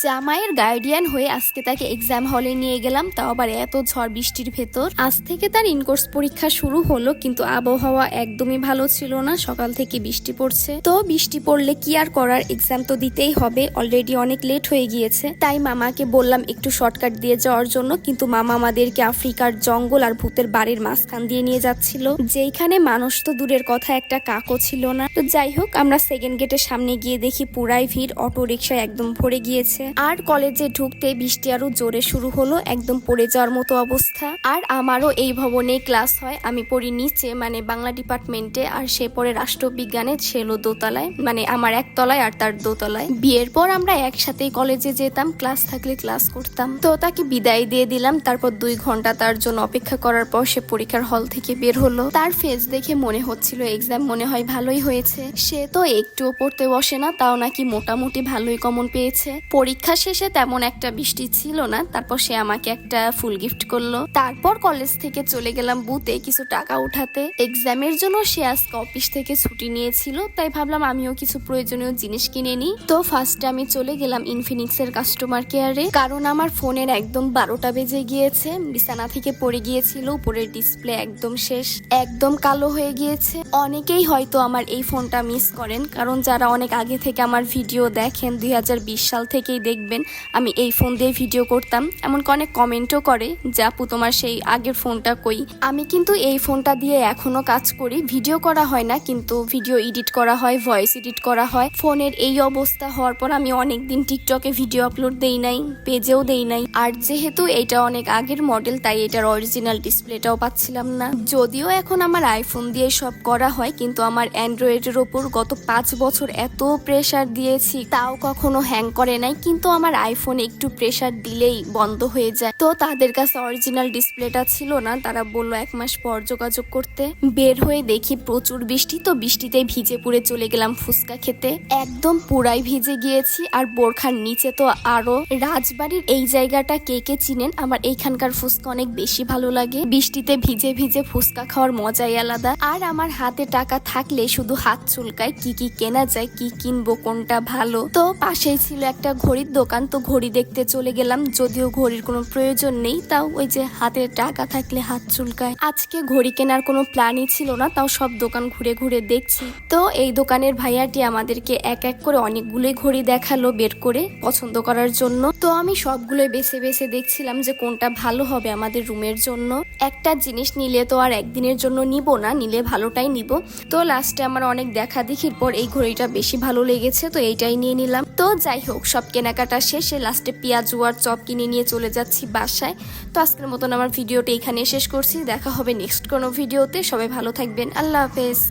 জামাইয়ের গার্ডিয়ান হয়ে আজকে তাকে এক্সাম হলে নিয়ে গেলাম, তাও আবার এত ঝড় বৃষ্টির ভেতর। আজ থেকে তার ইনকোর্স পরীক্ষা শুরু হলো, কিন্তু আবহাওয়া একদমই ভালো ছিল না, সকাল থেকে বৃষ্টি পড়ছে। তো বৃষ্টি পড়লে কি আর করার এক্সাম তো দিতেই হবে অলরেডি অনেক লেট হয়ে গিয়েছে। তাই মামাকে বললাম একটু শর্টকাট দিয়ে যাওয়ার জন্য, কিন্তু মামা আমাদেরকে আফ্রিকার জঙ্গল আর ভূতের বাড়ির মাঝখান দিয়ে নিয়ে যাচ্ছিল। যেইখানে মানুষ তো দূরের কথা, একটা কাকও ছিল না। তো যাই হোক, আমরা সেকেন্ড গেটের সামনে গিয়ে দেখি পুরাই ভিড় অটো রিক্সায় একদম ভরে গিয়েছে। আর কলেজে ঢুকতে বৃষ্টি আরও জোরে শুরু হলো, একদম পড়ে যাওয়ার মতো অবস্থা। আর আমারও এই ভবনে ক্লাস হয়। আমি পড়ি নিচে মানে বাংলা ডিপার্টমেন্টে, আর সে পড়ে রাষ্ট্রবিজ্ঞানে হলো দোতলায় মানে আমার একতলায় আর তার দোতলায়। বিয়ের পর আমরা একসাথেই কলেজে যেতাম, ক্লাস থাকলে ক্লাস করতাম। তো তাকে বিদায় দিয়ে দিলাম, তারপর দুই ঘণ্টা তার জন্য অপেক্ষা করার পর সে পরীক্ষার হল থেকে বের হলো। তার ফেস দেখে মনে হচ্ছিল, এক্সাম মনে হয় ভালোই হয়েছে। সে তো একটুও পড়তে বসে না, তাও নাকি মোটামুটি ভালোই কমন পেয়েছে। পরীক্ষা শেষে তেমন একটা বৃষ্টি ছিল না, তারপর সে আমাকে একটা ফুল গিফট করল। তারপর কলেজ থেকে চলে গেলাম বুথে কিছু টাকা উঠাতে। এক্সামের জন্য সে আজকে অফিস থেকে ছুটি নিয়েছিল, তাই ভাবলাম আমিও কিছু প্রয়োজনীয় জিনিস কিনে নিই। তো ফার্স্টে আমি চলে গেলাম ইনফিনিক্স এর কাস্টমার কেয়ারে কারণ আমার ফোনের একদম বারোটা বেজে গিয়েছে, বিছানা থেকে পড়ে গিয়েছিল, উপরের ডিসপ্লে একদম শেষ, একদম কালো হয়ে গিয়েছে। অনেকেই হয়তো আমার এই ফোনটা মিস করেন, কারণ যারা অনেক আগে থেকে আমার ভিডিও দেখেন, দুই হাজার বিশ সাল থেকেই দেখবেন। আমি এই ফোন দিয়ে ভিডিও করতাম। এমনকি অনেক কমেন্টও করে যে, আপু, তোমার সেই আগের ফোনটা কই? আমি কিন্তু এই ফোনটা দিয়ে এখনও কাজ করি। ভিডিও করা হয় না, কিন্তু ভিডিও এডিট করা হয় ভয়েস এডিট করা হয়। ফোনের এই অবস্থা হওয়ার পর আমি অনেক দিন টিকটকে ভিডিও আপলোড দেই নাই পেজেও দেই নাই। আর যেহেতু এটা অনেক আগের মডেল তাই এটার অরিজিনাল ডিসপ্লেটাও পাচ্ছিলাম না। যদিও এখন আমার আইফোন দিয়ে সব করা হয়, কিন্তু আমার অ্যান্ড্রয়েডের ওপর গত পাঁচ বছর এত প্রেসার দিয়েছি, তাও কখনো হ্যাং করে নাই। কিন্তু আমার আইফোন একটু প্রেসার দিলেই বন্ধ হয়ে যায়। তো তাদের কাছে অরিজিনাল ডিসপ্লেটা ছিল না, তারা বলল এক মাস পর যোগাযোগ করতে। বের হয়ে দেখি প্রচুর বৃষ্টি, তো বৃষ্টিতে ভিজে পুড়ে চলে গেলাম ফুচকা খেতে। একদম পুরাই ভিজে গিয়েছি, আর বোরখার নিচে তো আরও। রাজবাড়ির এই জায়গাটা কে কে চিনেন? আমার এইখানকার ফুচকা অনেক বেশি ভালো লাগে। বৃষ্টিতে ভিজে ভিজে ফুচকা খাওয়ার মজাই আলাদা। আর আমার হাতে টাকা থাকলে শুধু হাত চুলকায় কি কি কেনা যায়, কি কিনবো, কোনটা ভালো? তো পাশেই ছিল একটা ঘড়ির দোকান তো ঘড়ি দেখতে চলে গেলাম, যদিও ঘড়ির কোনো প্রয়োজন নেই, তাও ওই যে হাতে টাকা থাকলে হাত চুলকায়। আজকে ঘড়ি কেনার কোনো প্ল্যানই ছিল না, তাও সব দোকান ঘুরে ঘুরে দেখছি। তো এই দোকানের ভাইয়াটি আমাদেরকে এক এক করে অনেকগুলোই ঘড়ি দেখাল বের করে পছন্দ করার জন্য। তো আমি সবগুলোই বেছে বেছে দেখছিলাম যে কোনটা ভালো হবে আমাদের রুমের জন্য। একটা জিনিস নিলে তো আর একদিনের জন্য নিব না, নিলে ভালোটাই নিব। তো লাস্টে আমার অনেক দেখা দেখির পর এই ঘড়িটা বেশি ভালো লেগেছে, তো এইটাই নিয়ে নিলাম। তো যাই হোক, সব কেনাকাটা শেষে লাস্টে পেঁয়াজ ওয়ার চপ কিনে নিয়ে চলে যাচ্ছি বাসায়। তো আজকের মতন আমার ভিডিওটা এখানে শেষ করছি। দেখা হবে নেক্সট কোনো ভিডিওতে। সবাই ভালো থাকবেন। আল্লাহ হাফেজ।